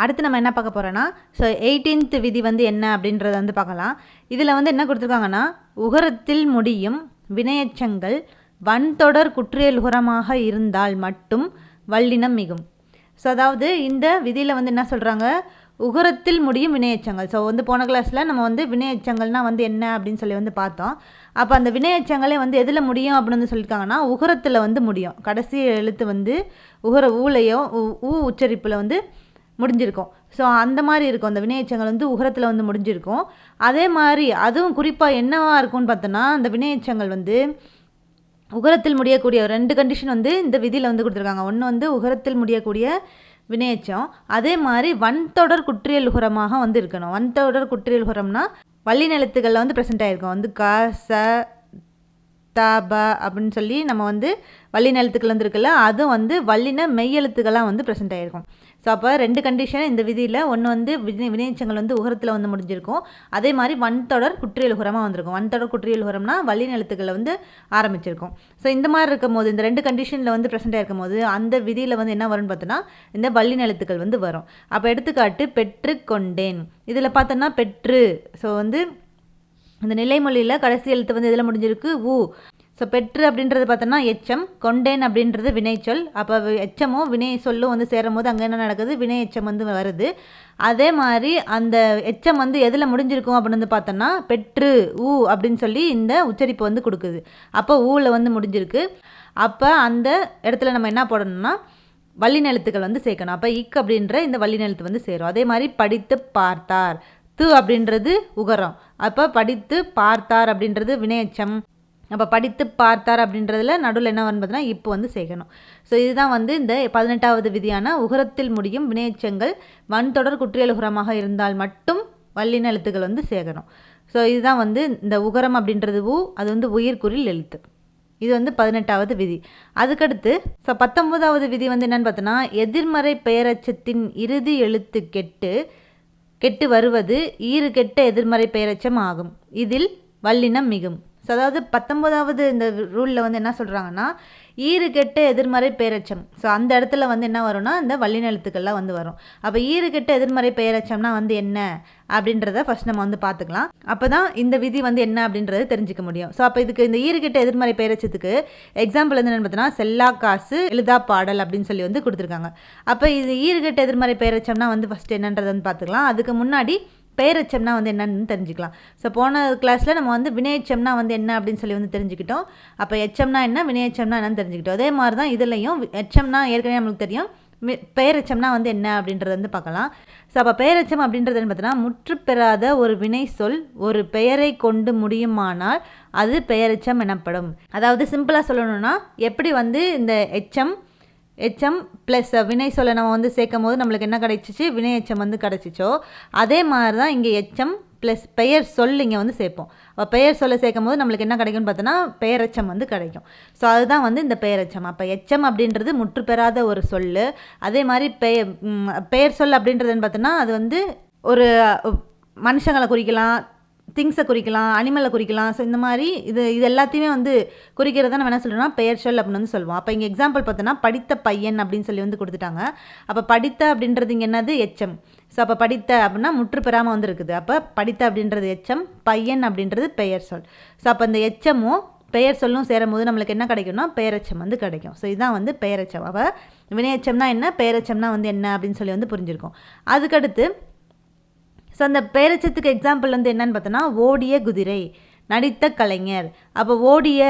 அடுத்து நம்ம என்ன பார்க்க போகிறோன்னா ஸோ எயிட்டீன்த் விதி வந்து என்ன அப்படின்றத வந்து பார்க்கலாம். இதில் வந்து என்ன கொடுத்துருக்காங்கன்னா உகரத்தில் முடியும் வினையச்சங்கள் வன்தொடர் குற்றியலுகரமாக இருந்தால் மட்டும் வல்லினம் மிகும். ஸோ அதாவது இந்த விதியில் வந்து என்ன சொல்கிறாங்க உகரத்தில் முடியும் வினையச்சங்கள். ஸோ வந்து போன கிளாஸில் நம்ம வந்து வினையச்சங்கள்னால் வந்து என்ன அப்படின்னு சொல்லி வந்து பார்த்தோம். அப்போ அந்த வினையச்சங்களே வந்து எதில் முடியும் அப்படின்னு வந்து சொல்லியிருக்காங்கன்னா உகரத்தில் வந்து முடியும். கடைசி எழுத்து வந்து உகர ஊலையோ ஊ- ஊ உச்சரிப்பில் வந்து முடிஞ்சிருக்கும். ஸோ அந்த மாதிரி இருக்கும். அந்த வினையச்சங்கள் வந்து உகரத்தில் வந்து முடிஞ்சிருக்கும். அதே மாதிரி அதுவும் குறிப்பாக என்னவாக இருக்கும்னு பார்த்தோன்னா அந்த வினையச்சங்கள் வந்து உகரத்தில் முடியக்கூடிய ரெண்டு கண்டிஷன் வந்து இந்த விதியில் வந்து கொடுத்துருக்காங்க. ஒன்று வந்து உகரத்தில் முடியக்கூடிய வினையச்சம் அதே மாதிரி வன்தொடர் குற்றியல் உகரமாக வந்து இருக்கணும். வன்தொடர் குற்றியல் உகரம்னா வள்ளி நிலத்துகளில் வந்து ப்ரெசென்ட் ஆகிருக்கும் வந்து க ச த ப அப்படின்னு சொல்லி நம்ம வந்து வள்ளி நிலத்துக்கள் வந்து இருக்குல்ல அதுவும் வந்து வல்லின மெய்யெழுத்துக்களாக வந்து ப்ரெசென்ட் ஆகிருக்கும் ஸோ அப்போ ரெண்டு கண்டிஷன் இந்த விதியில் ஒன்று வந்து வினை வினைச்சங்கள் வந்து உகரத்தில் வந்து முடிஞ்சிருக்கும். அதே மாதிரி வன்தொடர் குற்றியல் உகரமாக வந்திருக்கும். வன்தொடர் குற்றியல் உகரம்னா வள்ளி நிலத்துக்களை வந்து ஆரம்பிச்சிருக்கும். ஸோ இந்த மாதிரி இருக்கும் போது இந்த ரெண்டு கண்டிஷனில் வந்து ப்ரெசென்ட்டாக இருக்கும் போது அந்த விதியில் வந்து என்ன வரும்னு பார்த்தோன்னா இந்த வள்ளி நிலத்துக்கள் வந்து வரும். அப்போ எடுத்துக்காட்டு பெற்று கொண்டேன் இதில் பார்த்தோன்னா பெற்று. ஸோ வந்து இந்த நிலைமொழியில் கடைசி எழுத்து வந்து எதில் முடிஞ்சிருக்கு? ஊ ஸோ பெற்று அப்படின்றது பார்த்தோன்னா எச்சம் கொண்டேன் அப்படின்றது வினைச்சொல் அப்போ எச்சமும் வினை சொல்லும் வந்து சேரும் போது அங்கே என்ன நடக்குது? வினை எச்சம் வந்து வருது. அதே மாதிரி அந்த எச்சம் வந்து எதில் முடிஞ்சிருக்கும் அப்படின்னு வந்து பார்த்தோன்னா பெற்று ஊ அப்படின்னு சொல்லி இந்த உச்சரிப்பு வந்து கொடுக்குது. அப்போ ஊவில் வந்து முடிஞ்சிருக்கு. அப்போ அந்த இடத்துல நம்ம என்ன போடணும்னா வள்ளிநெலத்துக்கள் வந்து சேர்க்கணும். அப்போ இக் அப்படின்ற இந்த வள்ளி வந்து சேரும். அதே மாதிரி படித்து பார்த்தார். து அப்படின்றது உகரம். அப்போ படித்து பார்த்தார் அப்படின்றது வினையச்சம் அப்போ படித்து பார்த்தார் அப்படின்றதுல நடுவில் என்ன வரும்னு பார்த்தீங்கன்னா இப்போ வந்து சேர்க்கணும் ஸோ இதுதான் வந்து இந்த பதினெட்டாவது விதியான உகரத்தில் முடியும் வினையச்சங்கள் வன்தொடர் குற்றியல் உகரமாக இருந்தால் மட்டும் வல்லின எழுத்துக்கள் வந்து சேர்க்கணும் ஸோ இதுதான் வந்து இந்த உகரம் அப்படின்றது ஊ அது வந்து உயிர்குறில் எழுத்து. இது வந்து பதினெட்டாவது விதி. அதுக்கடுத்து ஸோ பத்தொன்பதாவது விதி வந்து என்னென்னு பார்த்தோன்னா எதிர்மறை பெயரச்சத்தின் இறுதி எழுத்து கெட்டு கெட்டு வருவது ஈறு கெட்ட எதிர்மறை பெயரச்சம் ஆகும். இதில் வல்லினம் மிகும். ஸோ அதாவது பத்தொம்போதாவது இந்த ரூலில் வந்து என்ன சொல்கிறாங்கன்னா ஈறு கெட்ட எதிர்மறை பெயரச்சம் ஸோ அந்த இடத்துல வந்து என்ன வரும்னா இந்த வல்லின வந்து வரும். அப்போ ஈறு கெட்ட எதிர்மறை பெயரச்சம்னா வந்து என்ன? அப்படின்றத ஃபர்ஸ்ட் நம்ம வந்து பார்த்துக்கலாம். அப்போ தான் இந்த விதி வந்து என்ன அப்படின்றத தெரிஞ்சுக்க முடியும். ஸோ அப்போ இதுக்கு இந்த ஈறு கெட்ட எதிர்மறை பெயரச்சத்துக்கு எக்ஸாம்பிள் வந்து என்ன பார்த்தோன்னா செல்லா காசு எழுதா பாடல் அப்படின்னு சொல்லி வந்து கொடுத்துருக்காங்க. அப்போ இது ஈறு கெட்ட எதிர்மறை பெயரச்சம்னா வந்து ஃபஸ்ட்டு என்னன்றதை வந்து பார்த்துக்கலாம். அதுக்கு முன்னாடி பெயரெச்சம்னா வந்து என்னன்னு தெரிஞ்சுக்கலாம். ஸோ போன கிளாஸில் நம்ம வந்து வினையச்சம்னா வந்து என்ன அப்படின்னு சொல்லி வந்து தெரிஞ்சுக்கிட்டோம். அப்போ எச்சம்னா என்ன வினையச்சம்னா என்னன்னு தெரிஞ்சுக்கிட்டோம். அதே மாதிரி தான் இதுலையும் எச்சம்னா ஏற்கனவே நம்மளுக்கு தெரியும். பெயரச்சம்னா வந்து என்ன அப்படின்றத வந்து பார்க்கலாம். ஸோ அப்போ பெயரெச்சம் அப்படின்றது என்ன பார்த்தீங்கன்னா முற்று பெறாத ஒரு வினை சொல் ஒரு பெயரை கொண்டு முடியுமானால் அது பெயரெச்சம் எனப்படும். அதாவது சிம்பிளாக சொல்லணும்னா எப்படி வந்து இந்த எச்சம் எச்சம் ப்ளஸ் வினை சொல்ல நம்ம வந்து சேர்க்கும் போது நம்மளுக்கு என்ன கிடைச்சிச்சு? வினை எச்சம் வந்து கிடச்சிச்சோ அதே மாதிரி தான் இங்கே எச்சம் ப்ளஸ் பெயர் சொல் இங்கே வந்து சேர்ப்போம். அப்போ பெயர் சொல்ல சேர்க்கும் போது நம்மளுக்கு என்ன கிடைக்கும்னு பார்த்தோன்னா பெயரச்சம் வந்து கிடைக்கும். ஸோ அதுதான் வந்து இந்த பெயரச்சம் அப்போ எச்சம் அப்படின்றது முற்று பெறாத ஒரு சொல் அதே மாதிரி பெயர் பெயர் சொல் அப்படின்றதுன்னு பார்த்தோன்னா அது வந்து ஒரு மனுஷங்களை குறிக்கலாம் திங்ஸை குறிக்கலாம் அனிமலை குறிக்கலாம். ஸோ இந்த மாதிரி இது இது எல்லாத்தையுமே வந்து குறிக்கிறத நம்ம என்ன சொல்கிறோம்னா பெயர் சொல் அப்படின்னு வந்து சொல்லுவோம். அப்போ இங்கே எக்ஸாம்பிள் பார்த்தோன்னா படித்த பையன் அப்படின்னு சொல்லி வந்து கொடுத்துட்டாங்க. அப்போ படித்த அப்படின்றது இங்கே என்னது? எச்சம். ஸோ அப்போ படித்த அப்படின்னா முற்று பெறாமல் வந்துருக்குது. அப்போ படித்த அப்படின்றது எச்சம் பையன் அப்படின்றது பெயர் சொல். ஸோ அப்போ இந்த எச்சமும் பெயர் சொல்லும் சேரும்போது நம்மளுக்கு என்ன கிடைக்கும்னா பெயரச்சம் வந்து கிடைக்கும். ஸோ இதுதான் வந்து பெயரச்சம் அப்போ வினையச்சம்னா என்ன? பெயரச்சம்னா வந்து என்ன அப்படின்னு சொல்லி வந்து புரிஞ்சிருக்கும். அதுக்கடுத்து ஸோ அந்த பேரச்சத்துக்கு எக்ஸாம்பிள் வந்து என்னன்னு பார்த்தோன்னா ஓடிய குதிரை நடித்த கலைஞர். அப்போ ஓடிய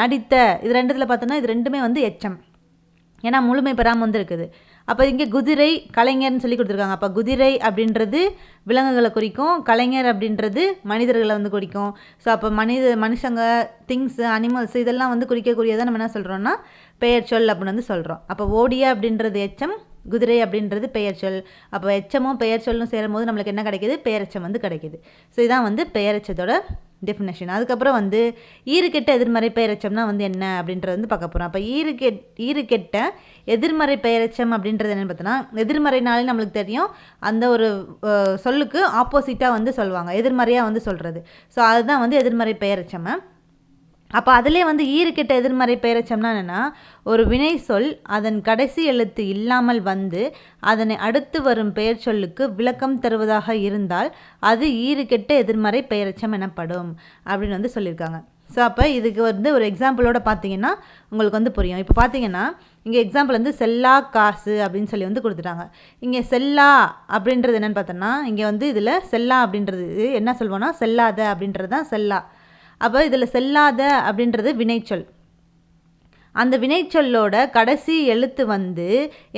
நடித்த இது ரெண்டுத்தில் பார்த்தோன்னா இது ரெண்டுமே வந்து எச்சம் ஏன்னா முழுமை பெறாமல் வந்துருக்குது அப்போ இங்கே குதிரை கலைஞர்னு சொல்லி கொடுத்துருக்காங்க. அப்போ குதிரை அப்படின்றது விலங்குகளை குறிக்கும் கலைஞர் அப்படின்றது மனிதர்களை வந்து குறிக்கும். ஸோ அப்போ மனித மனுஷங்க திங்ஸு அனிமல்ஸ் இதெல்லாம் வந்து குறிக்கக்கூடியதை நம்ம என்ன சொல்கிறோன்னா பெயர் சொல் அப்படின்னு வந்து சொல்கிறோம் அப்போ ஓடிய அப்படின்றது எச்சம் குதிரை அப்படின்றது பெயர் சொல். அப்போ எச்சமும் பெயர் சொல்லும் சேரும்போது நம்மளுக்கு என்ன கிடைக்கிது? பெயரச்சம் வந்து கிடைக்கிது. ஸோ இதான் வந்து பெயரெச்சத்தோட டெஃபினேஷன் அதுக்கப்புறம் வந்து ஈருக்கெட்ட எதிர்மறை பெயரச்சம்னா வந்து என்ன அப்படின்றது வந்து பார்க்க போகிறோம் அப்போ ஈருக்கெட் ஈருக்கெட்ட எதிர்மறை பெயரச்சம் அப்படின்றது என்னென்னு பார்த்தோன்னா எதிர்மறைனாலே நம்மளுக்கு தெரியும். அந்த ஒரு சொல்லுக்கு ஆப்போசிட்டாக வந்து சொல்லுவாங்க. எதிர்மறையாக வந்து சொல்கிறது ஸோ அதுதான் வந்து எதிர்மறை பெயரெச்சம் அப்போ அதிலே வந்து ஈறுகெட்ட எதிர்மறை பெயரச்சம்னா என்னென்னா ஒரு வினை சொல் அதன் கடைசி எழுத்து இல்லாமல் வந்து அதனை அடுத்து வரும் பெயர் சொல்லுக்கு விளக்கம் தருவதாக இருந்தால் அது ஈறுகெட்ட எதிர்மறை பெயரச்சம் எனப்படும் அப்படின்னு வந்து சொல்லியிருக்காங்க. ஸோ அப்போ இதுக்கு வந்து ஒரு எக்ஸாம்பிளோட பார்த்தீங்கன்னா உங்களுக்கு வந்து புரியும். இப்போ பார்த்தீங்கன்னா இங்கே எக்ஸாம்பிள் வந்து செல்லா காசு அப்படின்னு சொல்லி வந்து கொடுத்துட்டாங்க. இங்கே செல்லா அப்படின்றது என்னென்னு பார்த்தோன்னா இங்கே வந்து இதில் செல்லா அப்படின்றது என்ன சொல்வோன்னா செல்லாத அப்படின்றது தான் செல்லா. அப்போ இதில் செல்லாத அப்படின்றது வினைச்சொல். அந்த வினைச்சொல்லோட கடைசி எழுத்து வந்து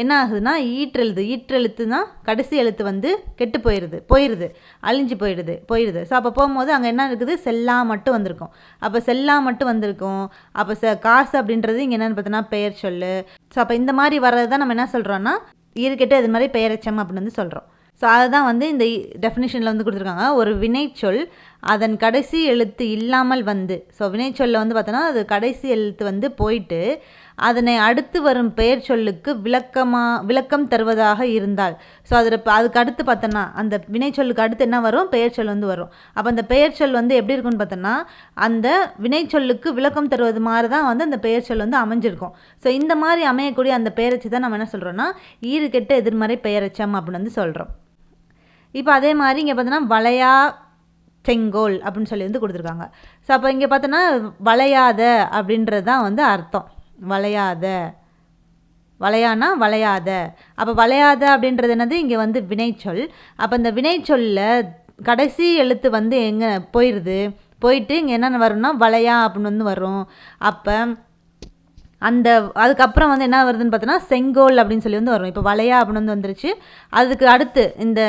என்ன ஆகுதுன்னா ஈற்றெழுத்து ஈற்றெழுத்துனா கடைசி எழுத்து வந்து கெட்டு போயிடுது போயிடுது அழிஞ்சு போயிடுது. போயிடுது ஸோ அப்போ போகும்போது அங்கே என்ன இருக்குது? செல்லா மட்டும் வந்திருக்கும். அப்போ செல்லா மட்டும் வந்திருக்கும். அப்போ ச காசு அப்படின்றது இங்கே என்னென்னு பார்த்தோன்னா பெயர் சொல் ஸோ அப்போ இந்த மாதிரி வர்றது தான் நம்ம என்ன சொல்கிறோன்னா இருக்கட்டு இது மாதிரி பெயரச்சம் அப்படின்னு வந்து சொல்கிறோம் ஸோ அதுதான் வந்து இந்த டெஃபினேஷனில் வந்து கொடுத்துருக்காங்க. ஒரு வினைச்சொல் அதன் கடைசி எழுத்து இல்லாமல் வந்து ஸோ வினைச்சொல்ல வந்து பார்த்தோன்னா அது கடைசி எழுத்து வந்து போயிட்டு அதனை அடுத்து வரும் பெயர் சொல்லுக்கு விளக்கமாக விளக்கம் தருவதாக இருந்தால். ஸோ அதில் இப்போ அதுக்கு அடுத்து பார்த்தோன்னா அந்த வினைச்சொல்லுக்கு அடுத்து என்ன வரும்? பெயர் சொல் வந்து வரும். அப்போ அந்த பெயர் சொல் வந்து எப்படி இருக்குன்னு பார்த்தோன்னா அந்த வினைச்சொல்லுக்கு விளக்கம் தருவது மாதிரி தான் வந்து அந்த பெயர் சொல் வந்து அமைஞ்சிருக்கும். ஸோ இந்த மாதிரி அமையக்கூடிய அந்த பெயரச்சி தான் நம்ம என்ன சொல்கிறோன்னா ஈறுகெட்ட எதிர்மறை பெயரச்சம் அப்படின்னு வந்து சொல்கிறோம் இப்போ அதே மாதிரி இங்கே பார்த்தோன்னா வளையா செங்கோல் அப்படின்னு சொல்லி வந்து கொடுத்துருக்காங்க. ஸோ அப்போ இங்கே பார்த்தோன்னா வளையாத அப்படின்றது தான் வந்து அர்த்தம். வளையாத. வளையானா வளையாத. அப்போ வளையாத அப்படின்றது என்னது? இங்கே வந்து வினைச்சொல். அப்போ இந்த வினைச்சொல்ல கடைசி எழுத்து வந்து எங்கே போயிடுது போயிட்டு இங்கே என்னென்ன வரும்னா வளையா அப்படின்னு வந்து வரும். அப்போ அந்த அதுக்கப்புறம் வந்து என்ன வருதுன்னு பார்த்தோன்னா செங்கோல் அப்படின்னு சொல்லி வந்து வரும். இப்போ வளையா அப்படின்னு வந்து வந்துருச்சு. அதுக்கு அடுத்து இந்த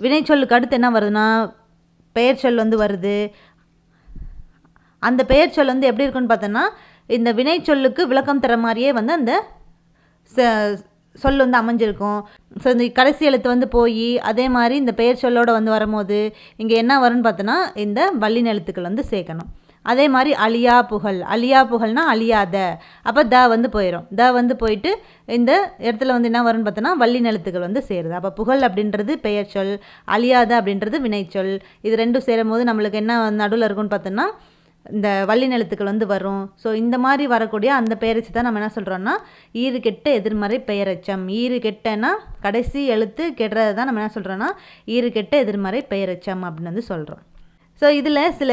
வினைச்சொல்லுக்கு அடுத்து என்ன வருதுன்னா பெயர் சொல் வந்து வருது. அந்த பெயர் சொல் வந்து எப்படி இருக்குன்னு பார்த்தோன்னா இந்த வினைச்சொல்லுக்கு விளக்கம் தர மாதிரியே வந்து அந்த சொல் வந்து அமைஞ்சிருக்கும். ஸோ இந்த கடைசி எழுத்து வந்து போய் அதே மாதிரி இந்த பெயர் சொல்லோடு வந்து வரும்போது இங்கே என்ன வரும்னு பார்த்தோன்னா இந்த வள்ளின எழுத்துக்கள் வந்து சேர்க்கணும். அதே மாதிரி அழியா புகழ். அழியா புகழ்னா அழியாத. அப்போ த வந்து போயிடும் த வந்து போயிட்டு இந்த இடத்துல வந்து என்ன வரும்னு பார்த்தோன்னா வள்ளி நிலத்துக்கள் வந்து சேருது. அப்போ புகழ் அப்படின்றது பெயர் சொல் அழியாத அப்படின்றது வினைச்சொல் இது ரெண்டும் சேரும் போது நம்மளுக்கு என்ன நடுவில் இருக்குன்னு பார்த்தோன்னா இந்த வள்ளி நிலத்துக்கள் வந்து வரும். ஸோ இந்த மாதிரி வரக்கூடிய அந்த பெயரச்சு தான் நம்ம என்ன சொல்கிறோன்னா ஈறு கெட்ட எதிர்மறை பெயரச்சம். ஈறு கெட்டனா கடைசி எழுத்து கெடுறது தான் நம்ம என்ன சொல்கிறோன்னா ஈறு கெட்ட எதிர்மறை பெயரச்சம் அப்படின்னு வந்து சொல்கிறோம் ஸோ இதில் சில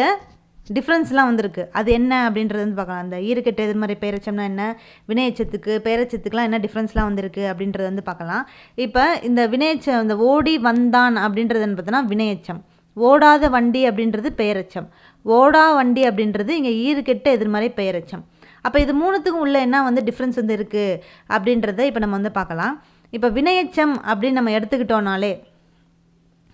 டிஃப்ரென்ஸ்லாம் வந்திருக்கு. அது என்ன அப்படின்றது வந்து பார்க்கலாம். அந்த ஈறுக்கெட்ட எதிர்மறை பெயரச்சம்னா என்ன? வினையச்சத்துக்கு பெயரச்சத்துக்குலாம் என்ன டிஃப்ரென்ஸ்லாம் வந்திருக்கு அப்படின்றது வந்து பார்க்கலாம். இப்போ இந்த வினையச்சம் இந்த ஓடி வந்தான் அப்படின்றது பார்த்தோன்னா வினையச்சம். ஓடாத வண்டி அப்படின்றது பெயரச்சம் ஓடா வண்டி அப்படின்றது இங்கே ஈறுக்கெட்ட எதிர்மறை பெயரச்சம் அப்போ இது மூணுத்துக்கும் உள்ள என்ன வந்து டிஃப்ரென்ஸ் வந்து இருக்குது அப்படின்றத இப்போ நம்ம வந்து பார்க்கலாம். இப்போ வினையச்சம் அப்படின்னு நம்ம எடுத்துக்கிட்டோனாலே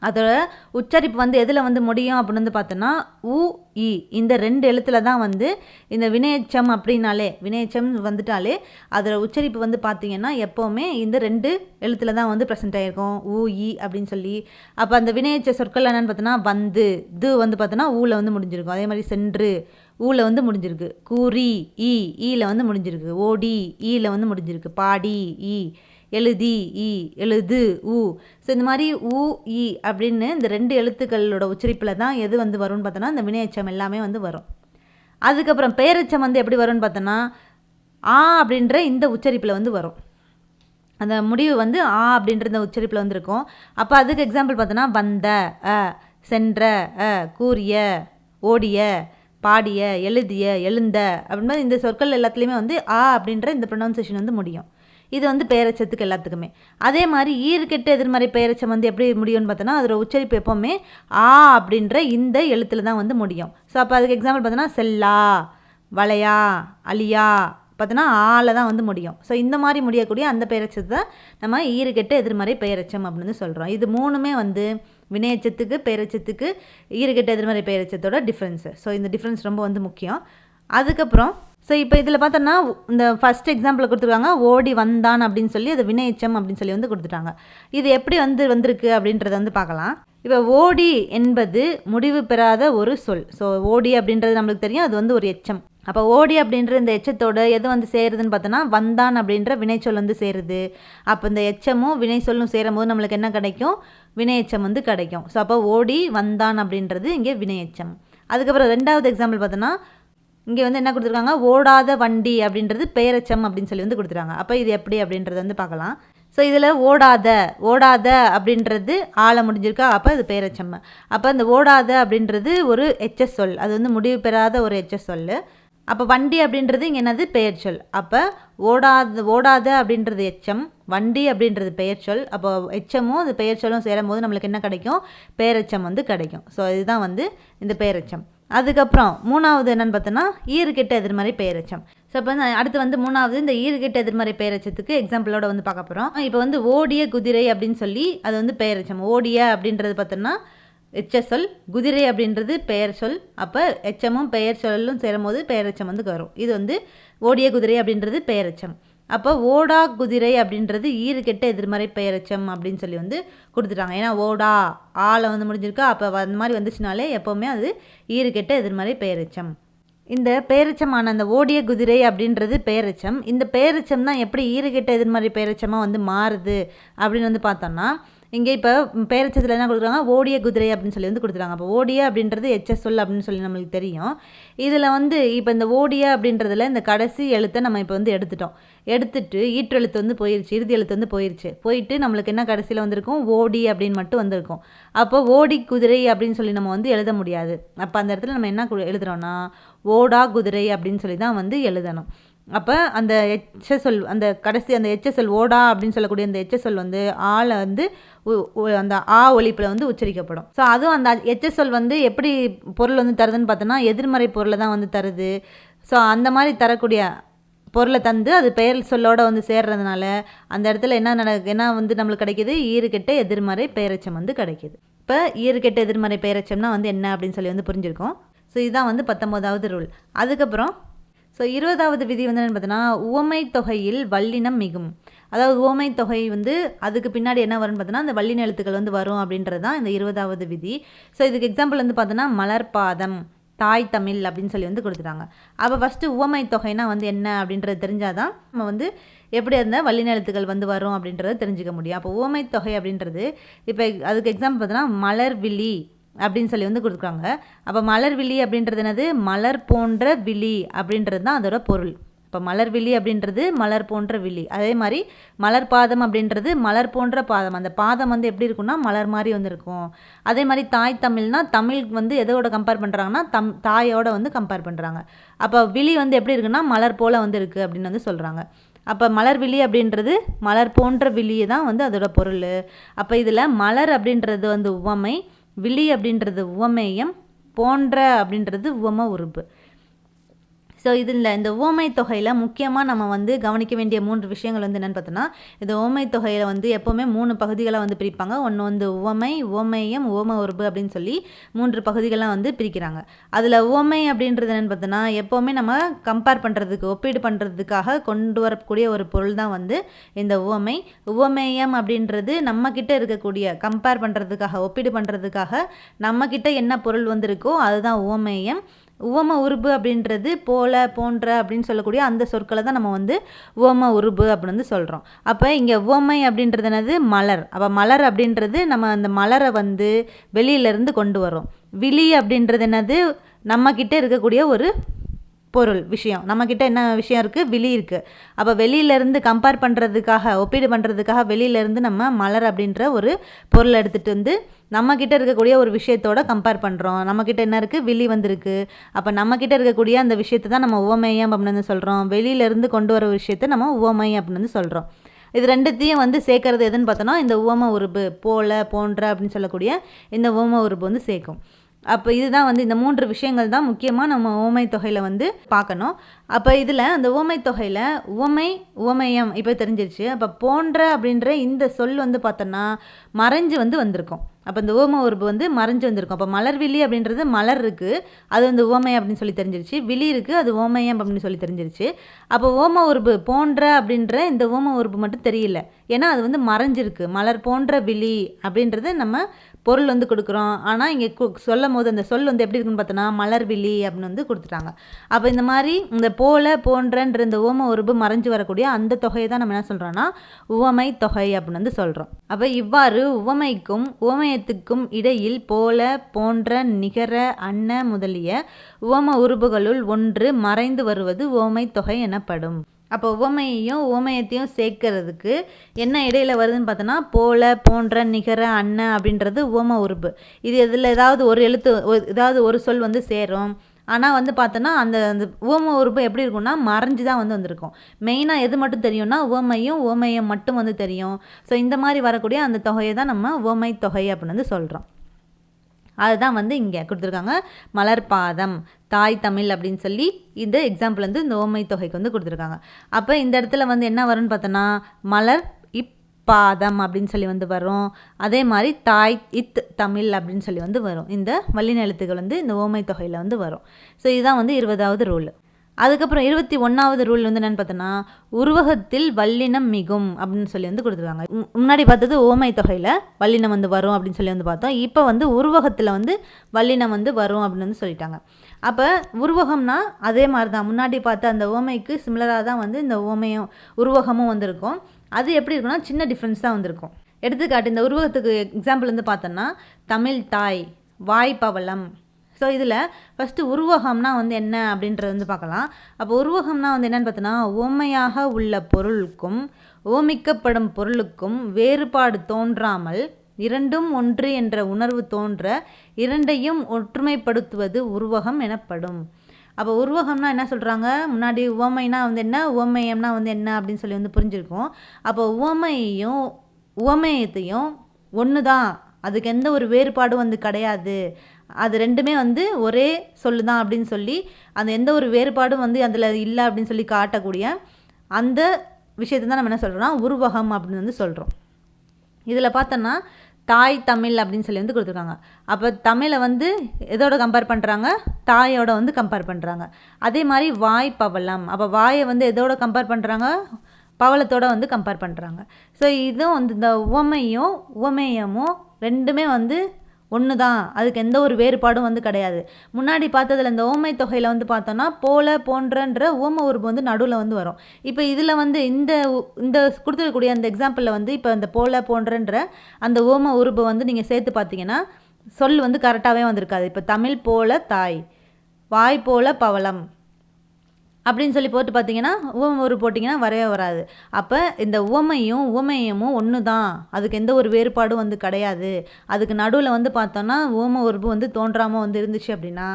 அதோட உச்சரிப்பு வந்து எதில் வந்து முடியும் அப்படின்னு வந்து பார்த்தோன்னா உ இ. இந்த ரெண்டு எழுத்தில் தான் வந்து இந்த வினையச்சம் அப்படின்னாலே வினையச்சம் வந்துட்டாலே அதோட உச்சரிப்பு வந்து பார்த்திங்கன்னா எப்போவுமே இந்த ரெண்டு எழுத்தில் தான் வந்து ப்ரெசென்ட் ஆகிருக்கும் உ இ அப்படின்னு சொல்லி. அப்போ அந்த வினையச்ச சொற்கள் என்னென்னு பார்த்தோன்னா வந்து. இது வந்து பார்த்தோன்னா ஊவில் வந்து முடிஞ்சிருக்கும். அதே மாதிரி சென்று. ஊவில் வந்து முடிஞ்சிருக்கு. கூறி ஈ ஈயில் வந்து முடிஞ்சிருக்கு. ஓடி ஈயில் வந்து முடிஞ்சிருக்கு. பாடி ஈ எழுதி இ எழுது உ. ஸோ இந்த மாதிரி உ இ அப்படின்னு இந்த ரெண்டு எழுத்துக்களோட உச்சரிப்பில் தான் எது வந்து வரும்னு பார்த்தோன்னா இந்த வினையச்சம் எல்லாமே வந்து வரும். அதுக்கப்புறம் பேரச்சம் வந்து எப்படி வரும்னு பார்த்தோன்னா ஆ அப்படின்ற இந்த உச்சரிப்பில் வந்து வரும். அந்த முடிவு வந்து ஆ அப்படின்ற இந்த உச்சரிப்பில் வந்துருக்கும். அப்போ அதுக்கு எக்ஸாம்பிள் பார்த்தோன்னா வந்த அ சென்ற அ கூறிய ஓடிய பாடிய எழுதிய எழுந்த அப்படின்னா இந்த சொற்கள் எல்லாத்துலேயுமே வந்து ஆ அப்படின்ற இந்த ப்ரொனவுன்சேஷன் வந்து முடியும். இது வந்து பெயரச்சத்துக்கு எல்லாத்துக்குமே. அதே மாதிரி ஈர்கெட்ட எதிர்மறை பெயரச்சம் வந்து எப்படி முடியும்னு பார்த்தோன்னா அதோட உச்சரிப்பு எப்போவுமே ஆ அப்படின்ற இந்த எழுத்தில் தான் வந்து முடியும். ஸோ அப்போ அதுக்கு எக்ஸாம்பிள் பார்த்தோன்னா செல்லா வளையா அலியா பார்த்தோன்னா ஆளை தான் வந்து முடியும். ஸோ இந்த மாதிரி முடியக்கூடிய அந்த பெயரச்சத்தை தான் நம்ம ஈறுகெட்ட எதிர்மறை பெயரச்சம் அப்படின்னு சொல்கிறோம் இது மூணுமே வந்து வினையச்சத்துக்கு பெயரச்சத்துக்கு ஈறுகெட்ட எதிர்மறை பெயரச்சத்தோட டிஃப்ரென்ஸு ஸோ இந்த டிஃப்ரென்ஸ் ரொம்ப வந்து முக்கியம். அதுக்கப்புறம் ஸோ இப்போ இதில் பார்த்தோன்னா இந்த ஃபஸ்ட் எக்ஸாம்பிள் கொடுத்துருக்காங்க ஓடி வந்தான் அப்படின்னு சொல்லி அது வினையச்சம் அப்படின்னு சொல்லி வந்து கொடுத்துட்டாங்க. இது எப்படி வந்து வந்திருக்கு அப்படின்றத வந்து பார்க்கலாம். இப்போ ஓடி என்பது முடிவு பெறாத ஒரு சொல். ஸோ ஓடி அப்படின்றது நம்மளுக்கு தெரியும் அது வந்து ஒரு எச்சம். அப்போ ஓடி அப்படின்ற இந்த எச்சத்தோட எது வந்து சேருதுன்னு பார்த்தோன்னா வந்தான் அப்படின்ற வினைச்சொல் வந்து சேருது. அப்போ இந்த எச்சமும் வினை சொல்லும் சேரும் போது நம்மளுக்கு என்ன கிடைக்கும்? வினையச்சம் வந்து கிடைக்கும். ஸோ அப்போ ஓடி வந்தான் அப்படின்றது இங்கே வினையச்சம் அதுக்கப்புறம் ரெண்டாவது எக்ஸாம்பிள் பார்த்தோன்னா இங்கே வந்து என்ன கொடுத்துருக்காங்க? ஓடாத வண்டி அப்படின்றது பெயரச்சம் அப்படின்னு சொல்லி வந்து கொடுத்துருக்காங்க. அப்போ இது எப்படி அப்படின்றத வந்து பார்க்கலாம். ஸோ இதில் ஓடாத ஓடாத அப்படின்றது ஆளை முடிஞ்சிருக்கா? அப்போ இது பெயரச்சம் அப்போ இந்த ஓடாத அப்படின்றது ஒரு எச்ச சொல். அது வந்து முடிவு பெறாத ஒரு எச்ச சொல் அப்போ வண்டி அப்படின்றது இங்கே என்னது? பெயர் சொல். அப்போ ஓடாத ஓடாத அப்படின்றது எச்சம். வண்டி அப்படின்றது பெயர் சொல். அப்போ எச்சமும் அது பெயர் சொல்லும் சேரும்போது நம்மளுக்கு என்ன கிடைக்கும்? பெயரச்சம் வந்து கிடைக்கும். ஸோ இதுதான் வந்து இந்த பெயரச்சம் அதுக்கப்புறம் மூணாவது என்னென்னு பார்த்தோன்னா ஈறுகெட்ட எதிர்மறை பெயரச்சம் ஸோ இப்போ வந்து அடுத்து வந்து மூணாவது இந்த ஈறுகெட்ட எதிர்மறை பெயரச்சத்துக்கு எக்ஸாம்பிளோட வந்து பார்க்க போகிறோம் இப்போ வந்து ஓடிய குதிரை அப்படின்னு சொல்லி அது வந்து பெயரச்சம் ஓடிய அப்படின்றது பார்த்தோன்னா எச்ச சொல் குதிரை அப்படின்றது பெயர் சொல். அப்போ எச்சமும் பெயர் சொல்லும் சேரும்போது பெயரச்சம் வந்து வரும். இது வந்து ஓடிய குதிரை அப்படின்றது பெயரச்சம் அப்போ ஓடா குதிரை அப்படின்றது ஈறுகெட்ட எதிர்மறை பெயரச்சம் அப்படின்னு சொல்லி வந்து கொடுத்துட்டாங்க. ஏன்னா ஓடா ஆளை வந்து முடிஞ்சிருக்கா. அப்போ அந்த மாதிரி வந்துச்சுனாலே எப்போவுமே அது ஈறுகெட்ட எதிர்மறை பெயரச்சம். இந்த பெயரச்சமான அந்த ஓடிய குதிரை அப்படின்றது பெயரச்சம். இந்த பெயரச்சம் தான் எப்படி ஈறுகெட்ட எதிர்மறை பெயரச்சமாக வந்து மாறுது அப்படின்னு வந்து பார்த்தோம்னா இங்கே இப்போ பேரச்சத்தில் என்ன கொடுக்குறாங்க? ஓடிய குதிரை அப்படின்னு சொல்லி வந்து கொடுத்துருக்காங்க அப்போ ஓடிய அப்படின்றது எச்எஸ் சொல் அப்படின்னு சொல்லி நம்மளுக்கு தெரியும். இதில் வந்து இப்போ இந்த ஓடிய அப்படின்றதுல இந்த கடைசி எழுத்தை நம்ம இப்போ வந்து எடுத்துட்டோம். எடுத்துட்டு ஈற்றெழுத்து வந்து போயிருச்சு இறுதி எழுத்து வந்து போயிருச்சு. போயிட்டு நம்மளுக்கு என்ன கடைசியில் வந்திருக்கும்? ஓடி அப்படின்னு மட்டும் வந்திருக்கும். அப்போ ஓடி குதிரை அப்படின்னு சொல்லி நம்ம வந்து எழுத முடியாது. அப்போ அந்த இடத்துல நம்ம என்ன எழுதுகிறோன்னா ஓடா குதிரை அப்படின்னு சொல்லி தான் வந்து எழுதணும். அப்போ அந்த எச்எஸ்எல் அந்த கடைசி அந்த எச்எஸ்எல் ஓடா அப்படின்னு சொல்லக்கூடிய அந்த எச்எஸ்எல் வந்து ஆளை வந்து அந்த ஆ ஒழிப்பில் வந்து உச்சரிக்கப்படும். ஸோ அதுவும் அந்த எச்எஸ்எல் வந்து எப்படி பொருள் வந்து தருதுன்னு பார்த்தோன்னா எதிர்மறை பொருளை தான் வந்து தருது. ஸோ அந்த மாதிரி தரக்கூடிய பொருளை தந்து அது பெயர் சொல்லோட வந்து சேர்றதுனால அந்த இடத்துல என்ன நட என்ன வந்து நம்மளுக்கு கிடைக்கிது? ஈறுகெட்ட எதிர்மறை பெயரச்சம் வந்து கிடைக்கிது. இப்போ ஈறுகெட்ட எதிர்மறை பெயரச்சம்னா வந்து என்ன அப்படின்னு சொல்லி வந்து புரிஞ்சிருக்கோம். ஸோ இதுதான் வந்து பத்தொம்போதாவது ரூல் அதுக்கப்புறம் ஸோ இருபதாவது விதி வந்து என்னென்னு பார்த்தோன்னா உவமை தொகையில் வல்லினம் மிகும். அதாவது உவமை தொகை வந்து அதுக்கு பின்னாடி என்ன வரும்னு பார்த்தோன்னா அந்த வல்லின எழுத்துக்கள் வந்து வரும் அப்படின்றது தான் இந்த இருபதாவது விதி. ஸோ இதுக்கு எக்ஸாம்பிள் வந்து பார்த்தோன்னா மலர்பாதம். தாய் தமிழ் அப்படின்னு சொல்லி வந்து கொடுத்துட்டாங்க. அப்போ ஃபஸ்ட்டு உவமை தொகைனா வந்து என்ன அப்படின்றது தெரிஞ்சால் தான் நம்ம வந்து எப்படி இருந்தால் வள்ளிநிலத்துகள் வந்து வரும் அப்படின்றத தெரிஞ்சுக்க முடியும். அப்போ உவமை தொகை அப்படின்றது இப்போ அதுக்கு எக்ஸாம்பிள் பார்த்தோன்னா மலர் விழி அப்படின்னு சொல்லி வந்து கொடுக்குறாங்க. அப்போ மலர் விழி அப்படின்றது என்னது? மலர் போன்ற விழி அப்படின்றது தான் அதோட பொருள். இப்போ மலர் விழி அப்படின்றது மலர் போன்ற விழி. அதே மாதிரி மலர் பாதம் அப்படின்றது மலர் போன்ற பாதம். அந்த பாதம் வந்து எப்படி இருக்குன்னா மலர் மாதிரி வந்து இருக்கும். அதே மாதிரி தாய் தமிழ்னா தமிழ் வந்து எதோட கம்பேர் பண்ணுறாங்கன்னா தம் தாயோட வந்து கம்பேர் பண்ணுறாங்க அப்போ விழி வந்து எப்படி இருக்குன்னா மலர் போல் வந்து இருக்குது அப்படின்னு வந்து சொல்கிறாங்க அப்போ மலர் விழி அப்படின்றது மலர் போன்ற விழியை தான் வந்து அதோட பொருள். அப்போ இதில் மலர் அப்படின்றது வந்து உவமை விழி அப்படின்றது உவமேயம் போன்ற அப்படின்றது உவம உறுப்பு. ஸோ இதில் இந்த ஓமை தொகையில் முக்கியமாக நம்ம வந்து கவனிக்க வேண்டிய மூன்று விஷயங்கள் வந்து என்னென்னு பார்த்தோன்னா இந்த ஓமை தொகையில் வந்து எப்போவுமே மூணு பகுதிகளாக வந்து பிரிப்பாங்க. ஒன்று வந்து உவமை ஓமையம் ஓம உறுப்பு அப்படின்னு சொல்லி மூன்று பகுதிகளாக வந்து பிரிக்கிறாங்க. அதில் ஓமை அப்படின்றது என்னென்னு பார்த்தோன்னா எப்போவுமே நம்ம கம்பேர் பண்ணுறதுக்கு ஒப்பீடு பண்ணுறதுக்காக கொண்டு வரக்கூடிய ஒரு பொருள் தான் வந்து இந்த உவமை உவமேயம் அப்படின்றது நம்மக்கிட்ட இருக்கக்கூடிய கம்பேர் பண்ணுறதுக்காக ஒப்பீடு பண்ணுறதுக்காக நம்மக்கிட்ட என்ன பொருள் வந்திருக்கோ அதுதான் உவமேயம் உவம உருபு அப்படின்றது போல போன்ற அப்படின்னு சொல்லக்கூடிய அந்த சொற்களை தான் நம்ம வந்து உவம உருபு அப்படின்னு வந்து சொல்கிறோம் அப்போ இங்கே உவமை அப்படின்றது என்னது? மலர். அப்போ மலர் அப்படின்றது நம்ம அந்த மலரை வந்து வெளியிலேருந்து கொண்டு வரோம் விழி அப்படின்றது என்னது? நம்மக்கிட்ட இருக்கக்கூடிய ஒரு பொருள் விஷயம். நம்மக்கிட்ட என்ன விஷயம் இருக்குது விழி இருக்குது அப்போ வெளியிலேருந்து கம்பேர் பண்ணுறதுக்காக ஒப்பீடு பண்ணுறதுக்காக வெளியிலேருந்து நம்ம மலர் அப்படின்ற ஒரு பொருள் எடுத்துகிட்டு வந்து நம்மக்கிட்ட இருக்கக்கூடிய ஒரு விஷயத்தோட கம்பேர் பண்ணுறோம் நம்மக்கிட்ட என்ன இருக்குது விழி வந்திருக்கு. அப்போ நம்மக்கிட்ட இருக்கக்கூடிய அந்த விஷயத்தை தான் நம்ம உவமையம் அப்படின்னு வந்து சொல்கிறோம் வெளியிலேருந்து கொண்டு வர விஷயத்தை நம்ம உவமை அப்படின்னு வந்து சொல்கிறோம் இது ரெண்டுத்தையும் வந்து சேர்க்கறது எதுன்னு பார்த்தோன்னா இந்த உவம உறுப்பு போல போன்ற அப்படின்னு சொல்லக்கூடிய இந்த உவம உறுப்பு வந்து சேர்க்கும். அப்போ இதுதான் வந்து இந்த மூன்று விஷயங்கள் தான் முக்கியமாக நம்ம ஓமை தொகையில் வந்து பார்க்கணும். அப்போ இதில் அந்த ஓமை தொகையில் உவமை உவமயம் இப்போ தெரிஞ்சிருச்சு. அப்போ போன்ற அப்படின்ற இந்த சொல் வந்து பார்த்தோன்னா மறைஞ்சு வந்து வந்திருக்கும். அப்போ இந்த ஓம உறுப்பு வந்து மறைஞ்சு வந்திருக்கும். அப்போ மலர் விழி அப்படின்றது மலர் இருக்குது அது வந்து ஓமை அப்படின்னு சொல்லி தெரிஞ்சிருச்சு. விழி இருக்குது அது ஓமயம் அப்படின்னு சொல்லி தெரிஞ்சிருச்சு. அப்போ ஓம உறுப்பு போன்ற அப்படின்ற இந்த ஓம உறுப்பு மட்டும் தெரியல. ஏன்னா அது வந்து மறைஞ்சிருக்கு. மலர் போன்ற விழி அப்படின்றது நம்ம பொருள் வந்து கொடுக்குறோம். ஆனால் இங்கே சொல்லும் போது அந்த சொல் வந்து எப்படி இருக்குன்னு பார்த்தோன்னா மலர் விழி அப்படின்னு வந்து கொடுத்துட்டாங்க. அப்போ இந்த மாதிரி இந்த போல போன்றன்ற இந்த ஓம உருபு மறைஞ்சு வரக்கூடிய அந்த தொகையை தான் நம்ம என்ன சொல்கிறோன்னா உவமை தொகை அப்படின்னு வந்து சொல்கிறோம் அப்போ இவ்வாறு உவமைக்கும் உவமயத்துக்கும் இடையில் போல போன்ற நிகர அன்ன முதலிய உவம உருபுகளுள் ஒன்று மறைந்து வருவது உவமை தொகை எனப்படும். அப்போ உவமையையும் உவமையத்தையும் சேர்க்கறதுக்கு என்ன இடையில வருதுன்னு பார்த்தோன்னா போல போன்ற நிகர அண்ணன் அப்படின்றது உவம உருபு இது இதில் ஏதாவது ஒரு எழுத்து ஏதாவது ஒரு சொல் வந்து சேரும். ஆனால் வந்து பார்த்தோன்னா அந்த அந்த உவம உறுப்பு எப்படி இருக்கும்னா மறைஞ்சு தான் வந்து வந்திருக்கும். மெயினாக எது மட்டும் தெரியும்னா உவமையும் உவமையும் மட்டும் வந்து தெரியும். ஸோ இந்த மாதிரி வரக்கூடிய அந்த தொகையை தான் நம்ம உவமை தொகை அப்படின்னு வந்து சொல்கிறோம் அதுதான் வந்து இங்கே கொடுத்துருக்காங்க மலர்பாதம். தாய் தமிழ் அப்படின்னு சொல்லி இந்த எக்ஸாம்பிள் வந்து இந்த ஓமை தொகைக்கு வந்து கொடுத்துருக்காங்க. அப்போ இந்த இடத்துல வந்து என்ன வரும்னு பார்த்தோன்னா மலர் இப்பாதம் அப்படின்னு சொல்லி வந்து வரும். அதே மாதிரி தாய் இத் தமிழ் அப்படின்னு சொல்லி வந்து வரும். இந்த வள்ளின வந்து இந்த ஓமை தொகையில் வந்து வரும். ஸோ இதுதான் வந்து இருபதாவது ரூல் அதுக்கப்புறம் இருபத்தி ஒன்றாவது ரூல் வந்து என்னென்னு பார்த்தோன்னா உருவகத்தில் வல்லினம் மிகும் அப்படின்னு சொல்லி வந்து கொடுத்துருக்காங்க. முன்னாடி பார்த்தது ஓமை தொகையில் வல்லினம் வந்து வரும் அப்படின்னு சொல்லி வந்து பார்த்தோம். இப்போ வந்து உருவகத்தில் வந்து வல்லினம் வந்து வரும் அப்படின்னு வந்து சொல்லிட்டாங்க. அப்போ உருவகம்னா அதே மாதிரி தான் முன்னாடி பார்த்த அந்த ஓமைக்கு சிமிலராக தான் வந்து இந்த ஓமையும் உருவகமும் வந்திருக்கும். அது எப்படி இருக்குன்னா சின்ன டிஃப்ரென்ஸ் தான் வந்திருக்கும். எடுத்துக்காட்டு இந்த உருவகத்துக்கு எக்ஸாம்பிள் வந்து பார்த்தோன்னா தமிழ் தாய் வாய்ப்பவளம் ஸோ இதில் ஃபஸ்ட்டு உருவகம்னா வந்து என்ன அப்படின்றது வந்து பார்க்கலாம். அப்போ உருவகம்னா வந்து என்னென்னு பார்த்தோன்னா ஓமையாக உள்ள பொருளுக்கும் ஓமிக்கப்படும் பொருளுக்கும் வேறுபாடு தோன்றாமல் இரண்டும் ஒன்று என்ற உணர்வு தோன்ற இரண்டையும் ஒற்றுமைப்படுத்துவது உருவகம் எனப்படும். அப்போ உருவகம்னா என்ன சொல்கிறாங்க முன்னாடி உவமைனா வந்து என்ன? உவமயம்னா வந்து என்ன அப்படின்னு சொல்லி வந்து புரிஞ்சிருக்கோம். அப்போ உவமையையும் உவமயத்தையும் ஒன்று தான் அதுக்கு எந்த ஒரு வேறுபாடும் வந்து கிடையாது. அது ரெண்டுமே வந்து ஒரே சொல்லு தான் அப்படின்னு சொல்லி அந்த எந்த ஒரு வேறுபாடும் வந்து அதில் இல்லை அப்படின்னு சொல்லி காட்டக்கூடிய அந்த விஷயத்தை தான் நம்ம என்ன சொல்கிறோம்னா உருவகம் அப்படின்னு வந்து சொல்கிறோம் இதில் பார்த்தோன்னா தாய் தமிழ் அப்படின்னு சொல்லி வந்து கொடுத்துருக்காங்க. அப்போ தமிழை வந்து எதோட கம்பேர் பண்ணுறாங்க தாயோட வந்து கம்பேர் பண்ணுறாங்க அதே மாதிரி வாய் பவளம். அப்போ வாயை வந்து எதோட கம்பேர் பண்ணுறாங்க பவளத்தோட வந்து கம்பேர் பண்ணுறாங்க ஸோ இதுவும் வந்து இந்த உவமையும் உவமேயமும் ரெண்டுமே வந்து ஒன்று தான் அதுக்கு எந்த ஒரு வேறுபாடும் வந்து கிடையாது. முன்னாடி பார்த்ததில் இந்த ஓமை தொகையில் வந்து பார்த்தோன்னா போல போன்றன்ற ஓம உருவம் வந்து நடுவில் வந்து வரும். இப்போ இதில் வந்து இந்த இந்த கொடுத்துருக்கக்கூடிய அந்த எக்ஸாம்பிளில் வந்து இப்போ இந்த போல போன்றன்ற அந்த ஓம உருபை வந்து நீங்கள் சேர்த்து பார்த்தீங்கன்னா சொல் வந்து கரெக்டாகவே வந்திருக்காது. இப்போ தமிழ் போல தாய் வாய் போல பவளம். அப்படின்னு சொல்லி போட்டு பார்த்தீங்கன்னா உவமை ஒரு போட்டிங்கன்னா வரவே வராது. அப்போ இந்த உவமையும் உவமையமும் ஒன்று தான் அதுக்கு எந்த ஒரு வேறுபாடும் வந்து கிடையாது. அதுக்கு நடுவில் வந்து பார்த்தோன்னா உவம உருவு வந்து தோன்றாமல் வந்து இருந்துச்சு அப்படின்னா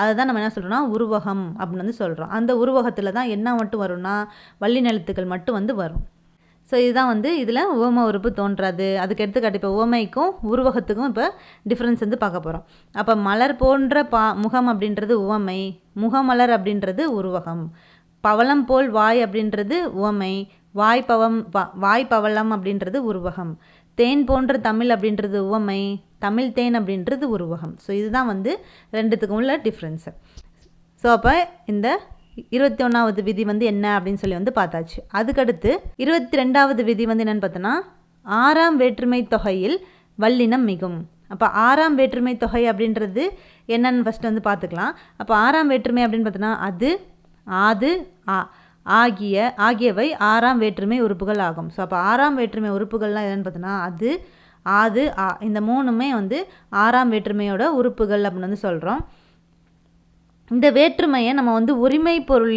அதை தான் நம்ம என்ன சொல்கிறோம்னா உருவகம் அப்படின்னு வந்து சொல்கிறோம் அந்த உருவகத்தில் தான் என்ன மட்டும் வரும்னா வள்ளி நிலத்துக்கள் மட்டும் வந்து வரும். ஸோ இதுதான் வந்து இதில் உவமை உறுப்பு தோன்றாது. அதுக்கு எடுத்துக்காட்டு இப்போ உவமைக்கும் உருவகத்துக்கும் இப்போ டிஃப்ரென்ஸ் வந்து பார்க்க போகிறோம் அப்போ மலர் போன்ற பா முகம் அப்படின்றது உவமை முகமலர் அப்படின்றது உருவகம். பவளம் போல் வாய் அப்படின்றது உவமை வாய் பவம் வாய் பவளம் அப்படின்றது உருவகம். தேன் போன்ற தமிழ் அப்படின்றது உவமை தமிழ் தேன் அப்படின்றது உருவகம். ஸோ இதுதான் வந்து ரெண்டுத்துக்கும் உள்ள டிஃப்ரென்ஸு ஸோ அப்போ இந்த இருபத்தி ஒன்றாவது விதி வந்து என்ன அப்படின்னு சொல்லி வந்து பார்த்தாச்சு. அதுக்கடுத்து இருபத்தி ரெண்டாவது விதி வந்து என்னென்னு பார்த்தோன்னா ஆறாம் வேற்றுமை தொகையில் வல்லினம் மிகும். அப்போ ஆறாம் வேற்றுமை தொகை அப்படின்றது என்னன்னு ஃபஸ்ட்டு வந்து பார்த்துக்கலாம். அப்போ ஆறாம் வேற்றுமை அப்படின்னு பார்த்தோன்னா அது ஆது ஆ ஆகிய ஆகியவை ஆறாம் வேற்றுமை உறுப்புகள் ஆகும். ஸோ அப்போ ஆறாம் வேற்றுமை உறுப்புகள்லாம் என்னென்னு பார்த்தோன்னா அது ஆது ஆ இந்த மூணுமே வந்து ஆறாம் வேற்றுமையோட உறுப்புகள் அப்படின்னு வந்து சொல்கிறோம் இந்த வேற்றுமையை நம்ம வந்து உரிமை பொருள்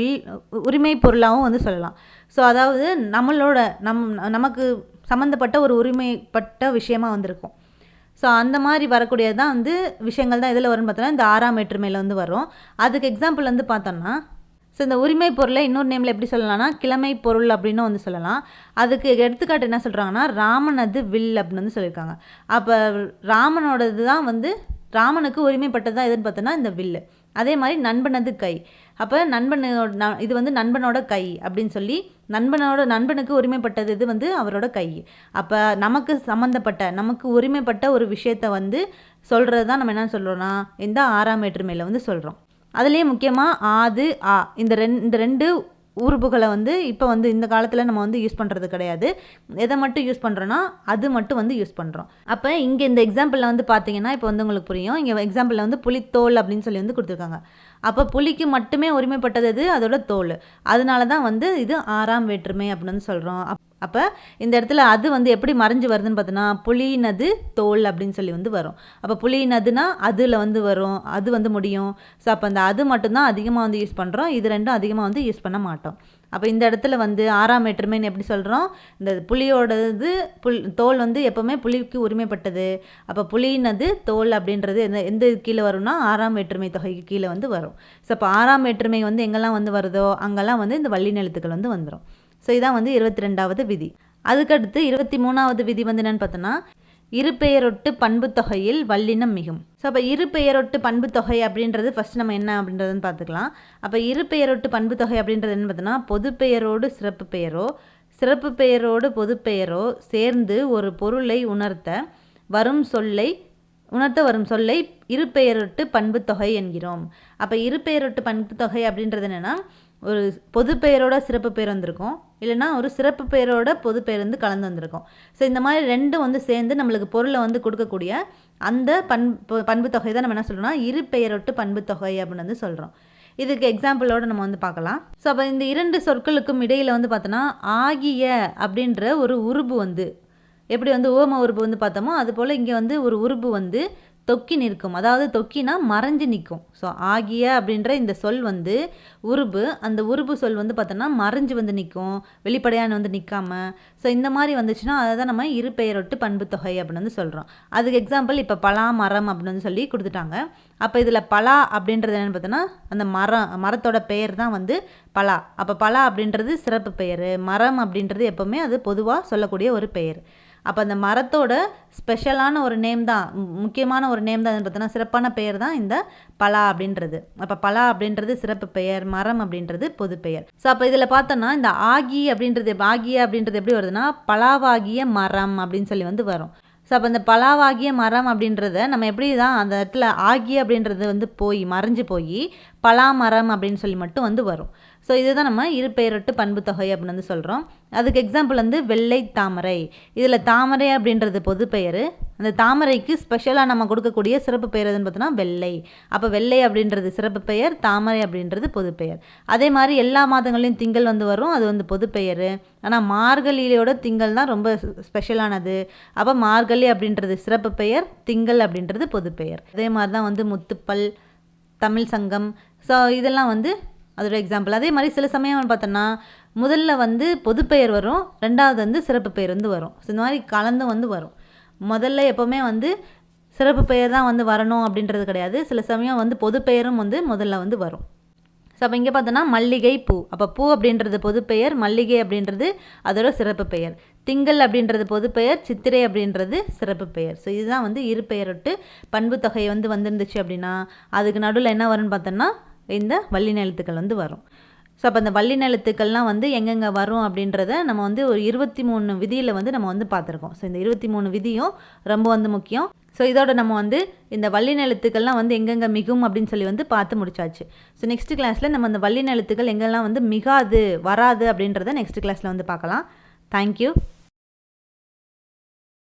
உரிமை பொருளாகவும் வந்து சொல்லலாம். ஸோ அதாவது நம்மளோட நம் நமக்கு சம்மந்தப்பட்ட ஒரு உரிமைப்பட்ட விஷயமா வந்திருக்கும். ஸோ அந்த மாதிரி வரக்கூடியது தான் வந்து விஷயங்கள் தான் இதில் வரும்னு பார்த்தோன்னா இந்த ஆறாம் வேற்றுமையில் வந்து வரும். அதுக்கு எக்ஸாம்பிள் வந்து பார்த்தோம்னா ஸோ இந்த உரிமை பொருளை இன்னொரு நேமில் எப்படி சொல்லலாம்னா கிழமை பொருள் அப்படின்னு வந்து சொல்லலாம். அதுக்கு எடுத்துக்காட்டு என்ன சொல்கிறாங்கன்னா ராமனது வில் அப்படின்னு வந்து சொல்லியிருக்காங்க. அப்போ ராமனோடது தான் வந்து ராமனுக்கு உரிமைப்பட்டது தான் எதுன்னு பார்த்தோன்னா இந்த வில்லு அதே மாதிரி நண்பனது கை. அப்போ நண்பனோட இது வந்து நண்பனோட கை அப்படின்னு சொல்லி நண்பனோட நண்பனுக்கு உரிமைப்பட்டது இது வந்து அவரோட கை. அப்போ நமக்கு சம்மந்தப்பட்ட நமக்கு உரிமைப்பட்ட ஒரு விஷயத்த வந்து சொல்கிறது தான் நம்ம என்ன சொல்கிறோன்னா இந்த ஆறாம் வேற்றுமையில் வந்து சொல்கிறோம் அதுலேயே முக்கியமாக ஆது ஆ இந்த ரெண்டு இந்த ரெண்டு உறுப்புகளை வந்து இப்போ வந்து இந்த காலத்தில் நம்ம வந்து யூஸ் பண்ணுறது கிடையாது. எதை மட்டும் யூஸ் பண்ணுறோன்னா அது மட்டும் வந்து யூஸ் பண்ணுறோம் அப்போ இங்கே இந்த எக்ஸாம்பிளில் வந்து பார்த்தீங்கன்னா இப்போ வந்து உங்களுக்கு புரியும். இங்கே எக்ஸாம்பிளில் வந்து புலித்தோல் அப்படின்னு சொல்லி வந்து கொடுத்துருக்காங்க. அப்போ புலிக்கு மட்டுமே உரிமைப்பட்டது அதோட தோல். அதனால தான் வந்து இது ஆறாம் வேற்றுமை அப்படின்னு வந்து சொல்கிறோம் அப்போ இந்த இடத்துல அது வந்து எப்படி மறைஞ்சு வருதுன்னு பார்த்தோன்னா புலினது தோல் அப்படின்னு சொல்லி வந்து வரும். அப்போ புலினதுனா அதில் வந்து வரும் அது வந்து முடியும். ஸோ அப்போ அந்த அது மட்டும்தான் அதிகமாக வந்து யூஸ் பண்ணுறோம் இது ரெண்டும் அதிகமாக வந்து யூஸ் பண்ண மாட்டோம். அப்போ இந்த இடத்துல வந்து ஆறாம் வேற்றுமைன்னு எப்படி சொல்கிறோம் இந்த புலியோடது புல் தோல் வந்து எப்போவுமே புலிக்கு உரிமைப்பட்டது. அப்போ புலினது தோல் அப்படின்றது எந்த எந்த கீழே வரும்னா ஆறாம் வேற்றுமை தொகைக்கு கீழே வந்து வரும். ஸோ அப்போ ஆறாம் வேற்றுமை வந்து எங்கெல்லாம் வந்து வருதோ அங்கெல்லாம் வந்து இந்த வள்ளி நிலத்துக்கள் வந்து வந்துடும் ஸோ இதான் வந்து இருபத்தி ரெண்டாவது விதி. அதுக்கடுத்து இருபத்தி மூணாவது விதி வந்து என்னென்னு பார்த்தோன்னா இருபெயரொட்டு பண்பு தொகையில் வல்லினம் மிகும். ஸோ அப்போ இருபெயரொட்டு பண்பு தொகை அப்படின்றது ஃபஸ்ட் நம்ம என்ன அப்படின்றதுன்னு பார்த்துக்கலாம். அப்போ இருபெயரொட்டு பண்பு தொகை அப்படின்றது என்ன பார்த்தோன்னா பொதுப்பெயரோடு சிறப்பு பெயரோ சிறப்பு பெயரோடு பொதுப்பெயரோ சேர்ந்து ஒரு பொருளை உணர்த்த வரும் சொல்லை உணர்த்த வரும் சொல்லை இருபெயரொட்டு பண்பு தொகை என்கிறோம். அப்போ இருபெயரொட்டு பண்பு தொகை அப்படின்றது என்னென்னா ஒரு பொது பெயரோட சிறப்பு பெயர் வந்திருக்கும். இல்லைனா ஒரு சிறப்பு பெயரோட பொது பெயர் வந்து கலந்து வந்திருக்கும். ஸோ இந்த மாதிரி ரெண்டும் வந்து சேர்ந்து நம்மளுக்கு பொருளை வந்து கொடுக்கக்கூடிய அந்த பண்பு பண்பு தொகை தான் நம்ம என்ன சொல்கிறோம்னா இரு பெயரொட்டு பண்பு தொகை அப்படின்னு வந்து சொல்கிறோம் இதுக்கு எக்ஸாம்பிளோடு நம்ம வந்து பார்க்கலாம். ஸோ அப்போ இந்த இரண்டு சொற்களுக்கும் இடையில் வந்து பார்த்தோன்னா ஆகிய அப்படின்ற ஒரு உருபு வந்து எப்படி வந்து ஓம உருபு வந்து பார்த்தோமோ அது போல் இங்கே வந்து ஒரு உருபு வந்து தொக்கி நிற்கும். அதாவது தொக்கினா மறைஞ்சு நிற்கும். ஸோ ஆகிய அப்படின்ற இந்த சொல் வந்து உருபு. அந்த உருபு சொல் வந்து பார்த்தோன்னா மறைஞ்சு வந்து நிற்கும். வெளிப்படையான வந்து நிற்காம. ஸோ இந்த மாதிரி வந்துச்சுன்னா அதை தான் நம்ம இரு பெயரொட்டு பண்பு தொகை அப்படின்னு வந்து சொல்கிறோம் அதுக்கு எக்ஸாம்பிள் இப்போ பலா மரம் அப்படின்னு வந்து சொல்லி கொடுத்துட்டாங்க. அப்போ இதில் பலா அப்படின்றது என்னென்னு பார்த்தோன்னா அந்த மரம் மரத்தோட பெயர் தான் வந்து பலா. அப்போ பலா அப்படின்றது சிறப்பு பெயர். மரம் அப்படின்றது எப்போவுமே அது பொதுவாக சொல்லக்கூடிய ஒரு பெயர். அப்போ அந்த மரத்தோட ஸ்பெஷலான ஒரு நேம் தான் முக்கியமான ஒரு நேம் தான் பார்த்தோன்னா சிறப்பான பெயர் தான் இந்த பலா அப்படின்றது. அப்போ பலா அப்படின்றது சிறப்பு பெயர் மரம் அப்படின்றது பொது பெயர். ஸோ அப்போ இதில் பார்த்தோன்னா இந்த ஆகி அப்படின்றது ஆகிய அப்படின்றது எப்படி வருதுன்னா பலாவாகிய மரம் அப்படின்னு சொல்லி வந்து வரும். ஸோ அப்போ இந்த பலாவாகிய மரம் அப்படின்றத நம்ம எப்படி தான் அந்த இடத்துல ஆகிய அப்படின்றது வந்து போய் மறைஞ்சு போய் பலா மரம் அப்படின்னு சொல்லி மட்டும் வந்து வரும். ஸோ இதுதான் நம்ம இரு பண்பு தொகை அப்படின்னு வந்து சொல்கிறோம் அதுக்கு எக்ஸாம்பிள் வந்து வெள்ளை தாமரை. இதில் தாமரை அப்படின்றது பொது பெயர். அந்த தாமரைக்கு ஸ்பெஷலாக நம்ம கொடுக்கக்கூடிய சிறப்பு பெயர் எதுன்னு பார்த்தோன்னா வெள்ளை. அப்போ வெள்ளை அப்படின்றது சிறப்பு பெயர் தாமரை அப்படின்றது பொது பெயர். அதே மாதிரி எல்லா மாதங்களையும் திங்கள் வந்து வரும் அது வந்து பொது பெயர். ஆனால் மார்கழியோட திங்கள் தான் ரொம்ப ஸ்பெஷலானது அப்போ மார்கழி அப்படின்றது சிறப்பு பெயர் திங்கள் அப்படின்றது பொது பெயர். அதே மாதிரி தான் வந்து முத்துப்பல் தமிழ் சங்கம். ஸோ இதெல்லாம் வந்து அதோட எக்ஸாம்பிள் அதே மாதிரி சில சமயம் பார்த்தோன்னா முதல்ல வந்து பொதுப்பெயர் வரும் ரெண்டாவது வந்து சிறப்பு பெயர் வந்து வரும். ஸோ இந்த மாதிரி கலந்தும் வந்து வரும். முதல்ல எப்போவுமே வந்து சிறப்பு பெயர் தான் வந்து வரணும் அப்படின்றது கிடையாது. சில சமயம் வந்து பொது பெயரும் வந்து முதல்ல வந்து வரும். ஸோ அப்போ இங்கே பார்த்தோன்னா மல்லிகை பூ. அப்போ பூ அப்படின்றது பொதுப்பெயர் மல்லிகை அப்படின்றது அதோட சிறப்பு பெயர். திங்கள் அப்படின்றது பொதுப்பெயர் சித்திரை அப்படின்றது சிறப்பு பெயர். ஸோ இதுதான் வந்து இரு பெயரொட்டு பண்பு தொகை வந்து வந்திருந்துச்சு அப்படின்னா அதுக்கு நடுவில் என்ன வரும்னு பார்த்தோன்னா இந்த வள்ளி நிலத்துக்கள் வந்து வரும். ஸோ அப்போ அந்த வள்ளி நிலத்துக்கள்லாம் வந்து எங்கெங்கே வரும் அப்படின்றத நம்ம வந்து ஒரு இருபத்தி மூணு விதியில் வந்து நம்ம வந்து பார்த்துருக்கோம். ஸோ இந்த இருபத்தி மூணு விதியும் ரொம்ப வந்து முக்கியம். ஸோ இதோட நம்ம வந்து இந்த வள்ளி நிலத்துக்கள்லாம் வந்து எங்கெங்கே மிகும் அப்படின்னு சொல்லி வந்து பார்த்து முடிச்சாச்சு. ஸோ நெக்ஸ்ட் கிளாஸில் நம்ம அந்த வள்ளி நிலத்துக்கள் எங்கெல்லாம் வந்து மிகாது வராது அப்படின்றத நெக்ஸ்ட் கிளாஸில் வந்து பார்க்கலாம். தேங்க்யூ